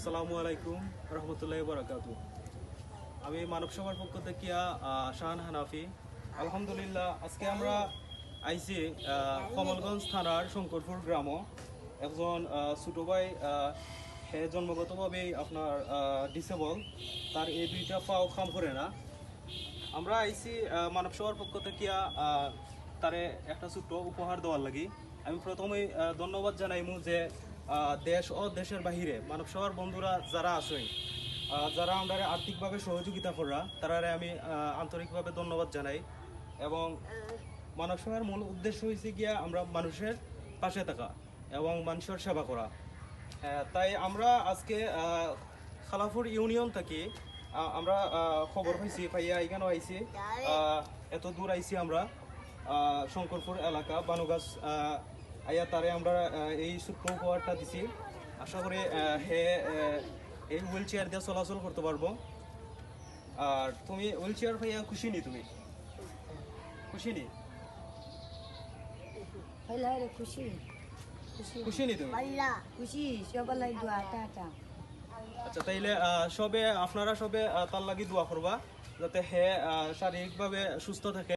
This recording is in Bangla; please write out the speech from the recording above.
আসসালামু আলাইকুম রহমতুল্লাহ বরাকাত আমি মানব সভার পক্ষ থেকে শাহান হানাফি। আলহামদুলিল্লাহ, আজকে আমরা আইসি কমলগঞ্জ থানার শঙ্করপুর গ্রাম। একজন ছোট ভাই সে জন্মগতভাবেই আপনার ডিসেবল তার এই দুইটা পাও কাম করে না। আমরা আইসি মানব সভার পক্ষ থেকে তারে একটা ছোট্ট উপহার দেওয়ার লাগি। আমি প্রথমেই ধন্যবাদ জানাইমু যে দেশ ও দেশের বাহিরে মানব সভার বন্ধুরা যারা আছেন যারা আমরা আর্থিকভাবে সহযোগিতা করা তারারে আমি আন্তরিকভাবে ধন্যবাদ জানাই। এবং মানব সভার মূল উদ্দেশ্য হয়েছে গিয়া আমরা মানুষের পাশে থাকা এবং মানুষের সেবা করা। তাই আমরা আজকে খালাফুর ইউনিয়ন থেকে আমরা খবর পাইছি পাইয়া এখানে আইছি। এত দূর আইছি আমরা শঙ্করপুর এলাকা, বানুগাছ আইয়া তারে আমরা এই উপহারটা দিছি। আশা করি হে এই হুইল চেয়ার দিয়ে চলাচল করতে পারব। আর তুমি হুইল চেয়ার পাইয়া খুশি নি তুমি? খুশি নি? খুশি। খুশি। খুশি নি তুমি? খুশি সবাই দোয়া টাটা আচ্ছা। তাইলে সবে আপনারা সবে তার লাগি দোয়া করবা যাতে হে শারীরিকভাবে সুস্থ থাকে।